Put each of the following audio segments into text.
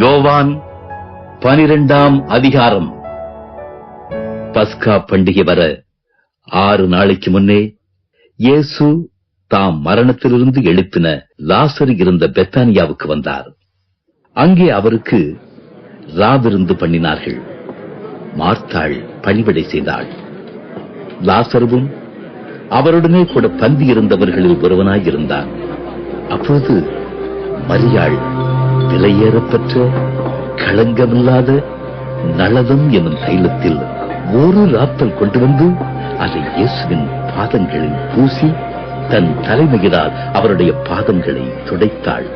யோவான் பனிரெண்டாம் அதிகாரம். பஸ்கா பண்டிகை வர ஆறு நாளைக்கு முன்னே இயேசு தாம் மரணத்திலிருந்து எழுப்பின லாசர் இருந்த பெத்தானியாவுக்கு வந்தார். அங்கே அவருக்கு ராவிருந்து பண்ணினார்கள். மார்த்தாள் பணிவிடை செய்தாள். லாசருவும் அவருடனே கூட பந்தி இருந்தவர்களில் ஒருவனாய் இருந்தான். அப்போது மரியாள் விலையேறப்பெற்ற களங்கமில்லாத நளதம் என்னும் தைலத்தில் ஒரு ராத்தல் கொண்டு வந்து அதை இயேசுவின் பாதங்களில் பூசி தன் தலைமையினால் அவருடைய பாதங்களை துடைத்தாள்.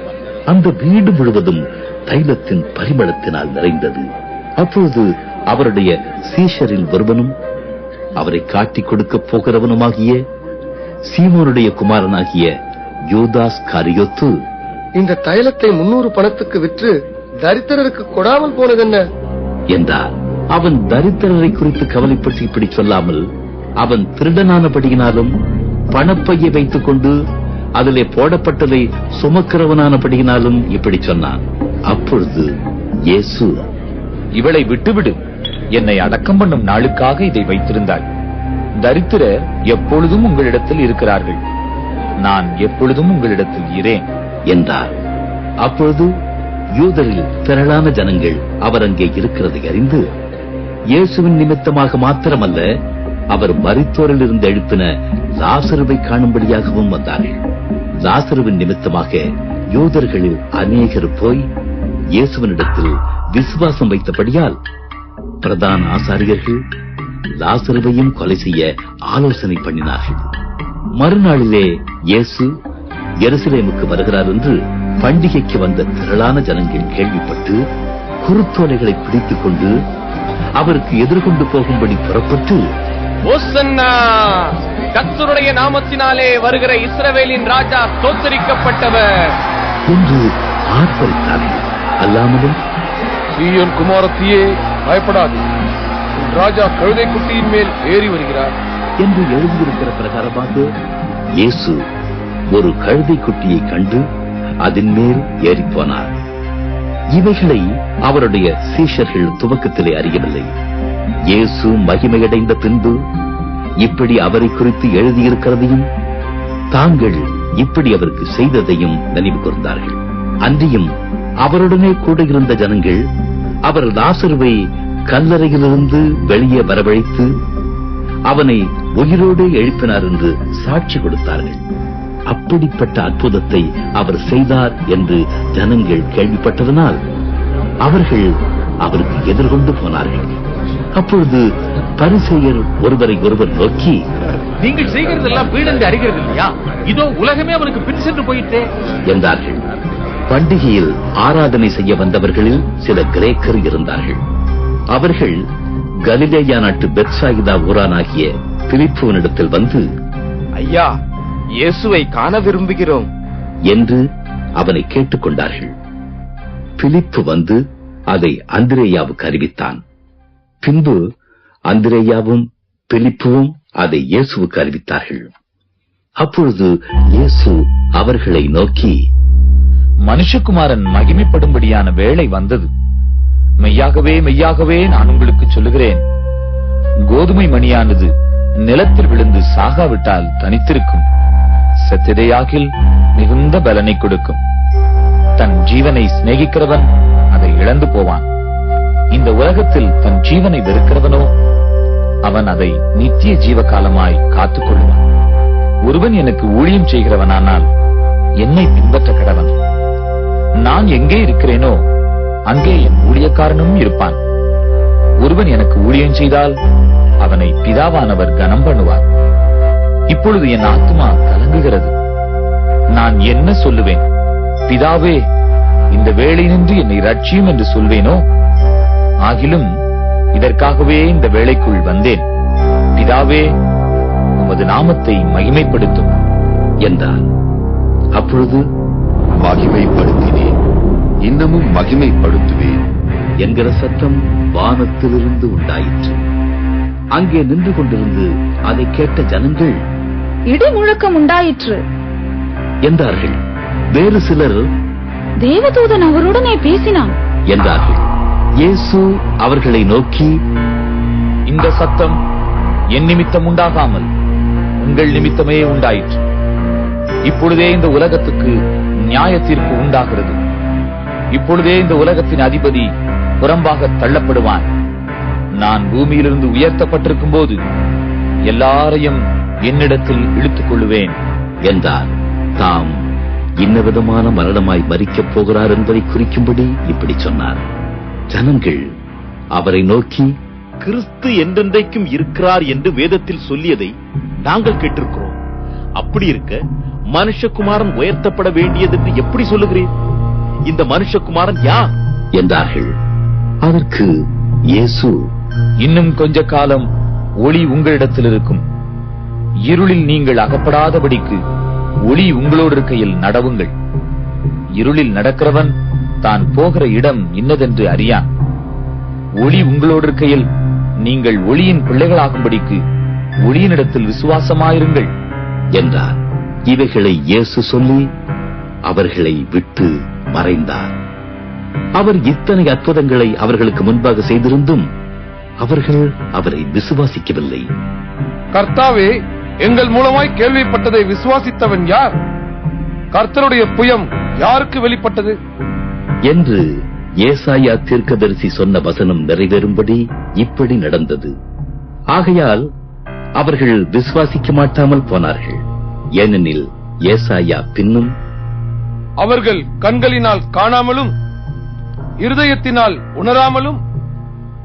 அந்த வீடு முழுவதும் தைலத்தின் பரிமளத்தினால் நிறைந்தது. அப்பொழுது அவருடைய சீஷரில் ஒருவனும் அவரை காட்டிக் கொடுக்கப் போகிறவனுமாகிய சீமோனுடைய குமாரனாகிய யோதாஸ் காரியோத்து இந்த தைலத்தை முன்னூறு பணத்துக்கு விற்று தரித்திரருக்கு கொடாமல் போனதென்ன? என்றார் அவன் தரித்திரரை குறித்து கவலைப்பட்டு இப்படி சொல்லாமல் அவன் திருடனானபடியினாலும் பணப்பையை வைத்துக் கொண்டு அதிலே போடப்பட்டதை சுமக்கிறவனானபடியினாலும் இப்படி சொன்னான். அப்பொழுது இயேசு இவளை விட்டுவிடு. என்னை அடக்கம் பண்ணும் நாளுக்காக இதை வைத்திருந்தாள் தரித்திரர் எப்பொழுதும் உங்களிடத்தில் இருக்கிறார்கள். நான் எப்பொழுதும் உங்களிடத்தில் இரேன். என்றார். அப்பொழுது யூதரில் திரளான ஜனங்கள் அவர் அங்கே இருக்கிறதை அறிந்து இயேசுவின் நிமித்தமாக மாத்திரமல்ல அவர் மறித்தோரில் இருந்து எழுப்பின லாசருவை காணும்படியாகவும் வந்தார்கள். லாசருவின் நிமித்தமாக யூதர்களில் அநேகர் போய் இயேசுவினிடத்தில் விசுவாசம் வைத்தபடியால் பிரதான ஆசாரியர்கள் லாசருவையும் கொலை செய்ய ஆலோசனை பண்ணினார்கள். மறுநாளிலே இயேசு எருசலேமுக்கு வருகிறார் என்று பண்டிகைக்கு வந்த திரளான ஜனங்கள் கேள்விப்பட்டு குருத்தோலைகளை பிடித்துக் கொண்டு அவருக்கு எதிர்கொண்டு போகும்படி புறப்பட்டு ஓசன்னா கர்த்தருடைய நாமத்தினாலே வருகிற இஸ்ரவேலின் ராஜா தோத்தரிக்கப்பட்டவர் என்று ஆர்ப்பரித்தார்கள். அல்லாமலும் சீயோன் குமாரத்தியே பயப்படாது. ராஜா கழுதை குட்டியின் மேல் ஏறி வருகிறார். என்று எழுதியிருக்கிற பிரகாரமாக இயேசு ஒரு கழுதை குட்டியை கண்டு அதன் மேல் ஏறிப்போனார். இவைகளை அவருடைய சீஷர்கள் துவக்கத்திலே அறியவில்லை. இயேசு மகிமையடைந்த பின்பு இப்படி அவரை குறித்து எழுதியிருக்கிறதையும் தாங்கள் இப்படி அவருக்கு செய்ததையும் நினைவு கூர்ந்தார்கள். அன்றியும் அவருடனே கூட இருந்த ஜனங்கள் அவர் லாசருவை கல்லறையிலிருந்து வெளியே வரவழைத்து அவனை உயிரோடு எழுப்பினார் என்று சாட்சி கொடுத்தார்கள். அப்படிப்பட்ட அற்புதத்தை அவர் செய்தார் என்று ஜனங்கள் கேள்விப்பட்டதனால் அவர்கள் அவருக்கு எதிர்கொண்டு போனார்கள். அப்பொழுது பரிசெயர் ஒருவரை ஒருவர் நோக்கி நீங்கள் செய்கிறதெல்லாம் வீடென்று அறிகிறது இல்லையா? இதோ உலகமே அவனுக்கு பின் சென்று போயிட்டே. என்றார்கள். பண்டிகையில் ஆராதனை செய்ய வந்தவர்களில் சில கிரேக்கர் இருந்தார்கள். அவர்கள் கலிலேயா நாட்டு பெத்சாயிதா ஊரானாகிய பிலிப்புவனிடத்தில் வந்து ஐயா இயேசுவை காண விரும்புகிறோம் என்று அவனை கேட்டுக்கொண்டார்கள். பிலிப்பு வந்து அதை அந்திரேயாவுக்கு அறிவித்தான். பின்பு அந்திரேயாவும் பிலிப்புவும் அதை இயேசுவுக்கு அறிவித்தார்கள். அப்பொழுது இயேசு அவர்களை நோக்கி மனுஷகுமாரன் மகிமைப்படும்படியான வேலை வந்தது. மெய்யாகவே மெய்யாகவே நான் உங்களுக்கு சொல்லுகிறேன். கோதுமை மணியானது நிலத்தில் விழுந்து சாகாவிட்டால் தனித்திருக்கும். சத்திரையாகில் மிகுந்த பலனை கொடுக்கும். தன் ஜீவனை சிநேகிக்கிறவன் அதை இழந்து போவான். இந்த உலகத்தில் தன் ஜீவனை வெறுக்கிறவனோ அவன் அதை நித்திய ஜீவகாலமாய் காத்துக் கொள்வான். ஒருவன் எனக்கு ஊழியம் செய்கிறவனானால் என்னை பின்பற்ற கடவன். நான் எங்கே இருக்கிறேனோ அங்கே என் ஊழியக்காரனும் இருப்பான். ஒருவன் எனக்கு ஊழியம் செய்தால் அவனை பிதாவானவர் கனம் பண்ணுவார் இப்பொழுது என் ஆத்மா கலங்குகிறது. நான் என்ன சொல்லுவேன்? பிதாவே இந்த வேளை நின்று என்னை ரட்சியும் என்று சொல்வேனோ? ஆகிலும் இதற்காகவே இந்த வேளைக்குள் வந்தேன். பிதாவே உமது நாமத்தை மகிமைப்படுத்தும். என்றார். அப்பொழுது மகிமைப்படுத்தினேன். இன்னமும் மகிமைப்படுத்துவேன். என்கிற சத்தம் வானத்திலிருந்து உண்டாயிற்று. அங்கே நின்று கொண்டிருந்து அதை கேட்ட ஜனங்கள் இடி முழக்கம் உண்டாயிற்று. என்றார்கள். வேறு சிலர் தேவதூதன் அவருடனே பேசினான். என்றார்கள். இயேசு அவர்களை நோக்கி இந்த சத்தம் என் நிமித்தம் உண்டாகாமல் உங்கள் நிமித்தமே உண்டாயிற்று. இப்பொழுதே இந்த உலகத்துக்கு நியாய தீர்ப்பு உண்டாகிறது. இப்பொழுதே இந்த உலகத்தின் அதிபதி புறம்பாக தள்ளப்படுவான். நான் பூமியிலிருந்து உயர்த்தப்பட்டிருக்கும் போது எல்லாரையும் என்னிடத்தில் இழுத்துக் கொள்ளுவேன் என்றார். தாம் இன்னவிதமான மரணமாய் மறிக்கப் போகிறார் என்பதை குறிக்கும்படி இப்படி சொன்னார். ஜனங்கள் அவரை நோக்கி கிறிஸ்து என்றென்றைக்கும் இருக்கிறார் என்று வேதத்தில் சொல்லியதை நாங்கள் கேட்டிருக்கிறோம். அப்படி இருக்க மனுஷகுமாரன் உயர்த்தப்பட வேண்டியதென்று எப்படி சொல்லுகிறேன் இந்த மனுஷகுமாரன் யார்? என்றார்கள். அதற்கு இயேசு. இன்னும் கொஞ்ச காலம் ஒளி உங்களிடத்தில் இருக்கும். இருளில் நீங்கள் அகப்படாதபடிக்கு ஒளி உங்களோடு இருக்கையில் நடவுங்கள். இருளில் நடக்கிறவன் தான் போகிற இடம் இன்னதென்று அறியான். ஒளி உங்களோடு இருக்கையில் நீங்கள் ஒளியின் பிள்ளைகளாகும்படிக்கு ஒளியினிடத்தில் விசுவாசமாயிருங்கள். என்றார். இவைகளை இயேசு சொல்லி அவர்களை விட்டு மறைந்தார். அவர் இத்தனை அற்புதங்களை அவர்களுக்கு முன்பாக செய்திருந்தும் அவர்கள் அவரை விசுவாசிக்கவில்லை. கர்த்தாவே எங்கள் மூலமாய் கேள்விப்பட்டதை விசுவாசித்தவன் யார்? கர்த்தருடைய புயம் யாருக்கு வெளிப்பட்டது? என்று ஏசாயா தீர்க்கதரிசி சொன்ன வசனம் நிறைவேறும்படி இப்படி நடந்தது. ஆகையால் அவர்கள் விசுவாசிக்க மாட்டாமல் போனார்கள். ஏனெனில் ஏசாயா பின்னும் அவர்கள் கண்களினால் காணாமலும் இருதயத்தினால் உணராமலும்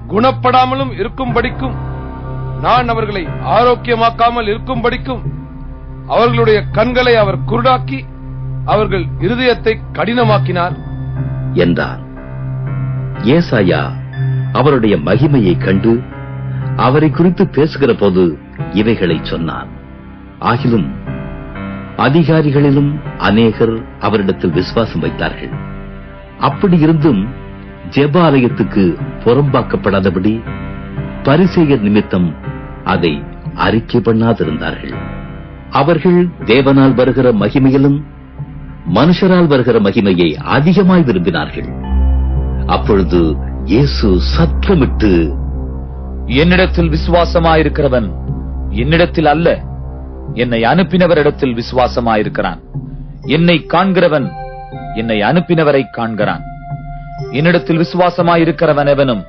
குணப்படாமலும் இருக்கும்படிக்கும் நான் அவர்களை ஆரோக்கியமாக்காமல் இருக்கும்படிக்கும் அவர்களுடைய கண்களை அவர் குருடாக்கி அவர்கள் இருதயத்தை கடினமாக்கினார். என்றார். ஏசாயா அவருடைய மகிமையை கண்டு அவரை குறித்து பேசுகிற போது இவைகளை சொன்னார். ஆகிலும் அதிகாரிகளிலும் அநேகர் அவரிடத்தில் விசுவாசம் வைத்தார்கள். அப்படி இருந்தும் ஜெப ஆலயத்துக்கு புறம்பாக்கப்படாதபடி பரிசெயர் நிமித்தம் அதை அறிக்கை பண்ணாதிருந்தார்கள். அவர்கள் தேவனால் வருகிற மகிமையிலும் மனுஷரால் வருகிற மகிமையை அதிகமாய் விரும்பினார்கள். அப்பொழுது இயேசு சத்தமிட்டு என்னிடத்தில் விசுவாசமாயிருக்கிறவன் என்னிடத்தில் அல்ல. என்னை அனுப்பினவரிடத்தில் விசுவாசமாயிருக்கிறான். என்னை காண்கிறவன் என்னை அனுப்பினவரை காண்கிறான். என்னிடத்தில் விசுவாசமாயிருக்கிறவன் எவனும்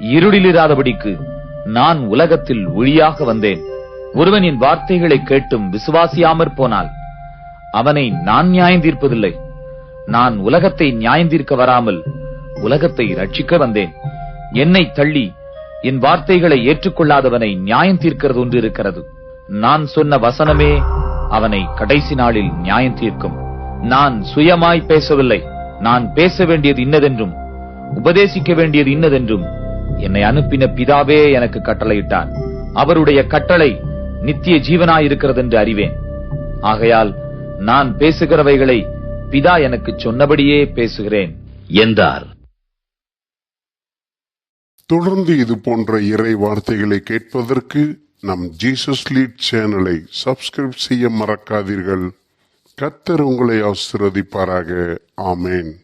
இருளிலிராதபடிக்கு நான் உலகத்தில் ஒளியாக வந்தேன். ஒருவன் என் வார்த்தைகளை கேட்டும் விசுவாசியாமற் போனால் அவனை நான் நியாயந்தீர்ப்பதில்லை. நான் உலகத்தை நியாயந்தீர்க்க வராமல் உலகத்தை ரட்சிக்க வந்தேன். என்னை தள்ளி என் வார்த்தைகளை ஏற்றுக்கொள்ளாதவனை நியாயம் தீர்க்கிறது ஒன்று இருக்கிறது நான் சொன்ன வசனமே அவனை கடைசி நாளில் நியாயம் தீர்க்கும் நான் சுயமாய் பேசவில்லை. நான் பேச வேண்டியது இன்னதென்றும் உபதேசிக்க வேண்டியது இன்னதென்றும் என்னை அனுப்பின பிதாவே எனக்கு கட்டளையிட்டார் அவருடைய கட்டளை நித்திய ஜீவனாயிருக்கிறது என்று அறிவேன். ஆகையால் நான் பேசுகிறவைகளை பிதா எனக்கு சொன்னபடியே பேசுகிறேன். என்றார். தொடர்ந்து இது போன்ற இறை வார்த்தைகளை கேட்பதற்கு நம் ஜீசஸ் லீட் சேனலை சப்ஸ்கிரைப் செய்ய மறக்காதீர்கள். கர்த்தர் உங்களை ஆசிர்வதிப்பாராக. ஆமேன்.